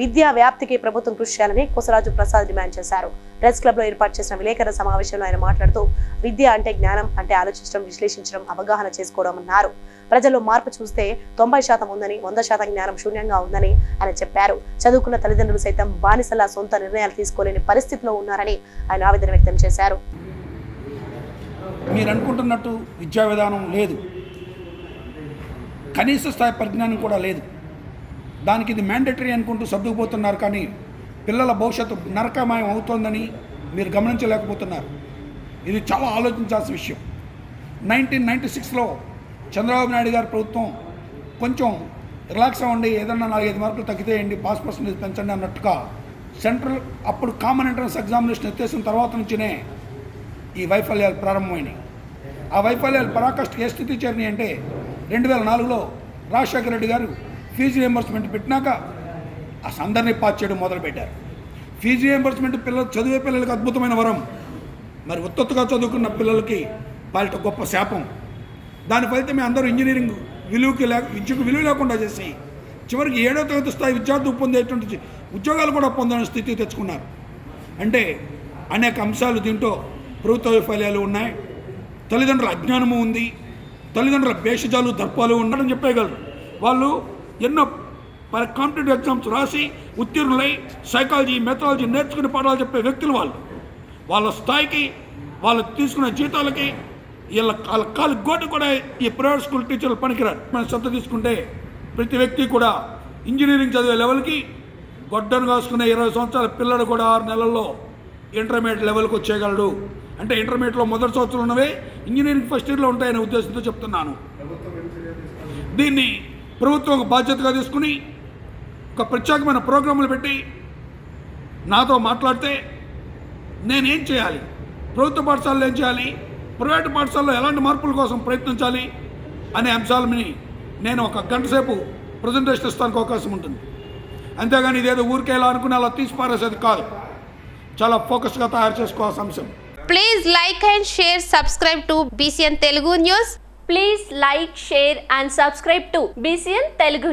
విద్యా వ్యాప్తికి ప్రభుత్వం కృషి చేయాలని కొసరాజు ప్రసాద్ డిమాండ్ చేశారు ప్రెస్ క్లబ్ లో ఏర్పాటు చేసిన విలేకరుల సమావేశంలో ఆయన మాట్లాడుతూ విద్య అంటే జ్ఞానం అంటే ఆలోచించడం విశ్లేషించడం అవగాహన చేసుకోవడం అన్నారు ప్రజల్లో మార్పు చూస్తే తొంభై శాతం ఉందని వంద శాతం జ్ఞానం శూన్యంగా ఉందని ఆయన చెప్పారు చదువుకున్న తల్లిదండ్రులు సైతం బానిసల సొంత నిర్ణయాలు తీసుకోలేని పరిస్థితిలో ఉన్నారని ఆయన ఆవేదన వ్యక్తం చేశారు మీరు అనుకుంటున్నట్టు విద్యా విధానం లేదు కనీస స్థాయి పరిజ్ఞానం కూడా లేదు దానికి ఇది మ్యాండేటరీ అనుకుంటూ సర్దుకుపోతున్నారు కానీ పిల్లల భవిష్యత్తు నరకమయం అవుతోందని మీరు గమనించలేకపోతున్నారు ఇది చాలా ఆలోచించాల్సిన విషయం నైన్టీన్ నైంటీ సిక్స్లో చంద్రబాబు నాయుడు గారి ప్రభుత్వం కొంచెం రిలాక్స్ అవ్వండి ఏదన్నా నాలుగైదు మార్కులు తగ్గితేయండి పాస్ పర్సెంటేజ్ పెంచండి అన్నట్టుగా సెంట్రల్ అప్పుడు కామన్ ఎంట్రన్స్ ఎగ్జామినేషన్ ఎత్తేసిన తర్వాత నుంచినే ఈ వైఫల్యాలు ప్రారంభమైనవి ఆ వైఫల్యాలు పరాకష్ట ఏ స్థితి చేరినాయి అంటే రెండు వేల నాలుగులో రాజశేఖర రెడ్డి గారు ఫీజు రియంబర్స్మెంట్ పెట్టినాక ఆ సందర్ని పాస్ చేయడం మొదలుపెట్టారు ఫీజు రియంబర్స్మెంట్ పిల్లలు చదివే పిల్లలకి అద్భుతమైన వరం మరి ఉత్తత్తుగా చదువుకున్న పిల్లలకి వాళ్ళ గొప్ప శాపం దాని ఫలితమే అందరూ ఇంజనీరింగ్ విలువకి లేక విద్యకు విలువ లేకుండా చేసి చివరికి ఏడో తరగతి స్థాయి విద్యార్థులు పొందేటువంటి ఉద్యోగాలు కూడా పొందని స్థితి తెచ్చుకున్నారు అంటే అనేక అంశాలు దీంట్లో ప్రభుత్వ వైఫల్యాలు ఉన్నాయి తల్లిదండ్రుల అజ్ఞానము ఉంది తల్లిదండ్రుల భేషజాలు దర్పాలు ఉండడం చెప్పేయగలరు వాళ్ళు ఎన్నో కాంపిటేటివ్ ఎగ్జామ్స్ రాసి ఉత్తీర్ణులై సైకాలజీ మెథాలజీ నేర్చుకుని పాఠాలు చెప్పే వ్యక్తులు వాళ్ళు వాళ్ళ స్థాయికి వాళ్ళు తీసుకునే జీతాలకి వీళ్ళ వాళ్ళ కాలు గోటు కూడా ఈ ప్రైవేట్ స్కూల్ టీచర్లు పనికిరారు మనం శ్రద్ధ తీసుకుంటే ప్రతి వ్యక్తి కూడా ఇంజనీరింగ్ చదివే లెవెల్కి గొడ్డను కాసుకునే ఇరవై సంవత్సరాల పిల్లలు కూడా ఆరు నెలల్లో ఇంటర్మీడియట్ లెవెల్కి వచ్చేయగలడు అంటే ఇంటర్మీడియట్లో మొదటి సంవత్సరం ఉన్నవే ఇంజనీరింగ్ ఫస్ట్ ఇయర్లో ఉంటాయనే ఉద్దేశంతో చెప్తున్నాను దీన్ని ప్రభుత్వం ఒక బాధ్యతగా తీసుకుని ఒక ప్రత్యేకమైన ప్రోగ్రాములు పెట్టి నాతో మాట్లాడితే నేనేం చేయాలి ప్రభుత్వ పాఠశాలలో ఏం చేయాలి ప్రైవేటు పాఠశాలలో ఎలాంటి మార్పుల కోసం ప్రయత్నించాలి అనే అంశాలని నేను ఒక గంట సేపు ప్రజెంటేషన్ ఇస్తానికి అవకాశం ఉంటుంది అంతేగాని ఇదేదో ఊరికే ఎలా అనుకుని అలా తీసి పారేసేది కాదు చాలా ఫోకస్గా తయారు చేసుకోవాల్సిన అంశం please like and share subscribe to BCN Telugu news Please like, share and subscribe to BCN Telugu.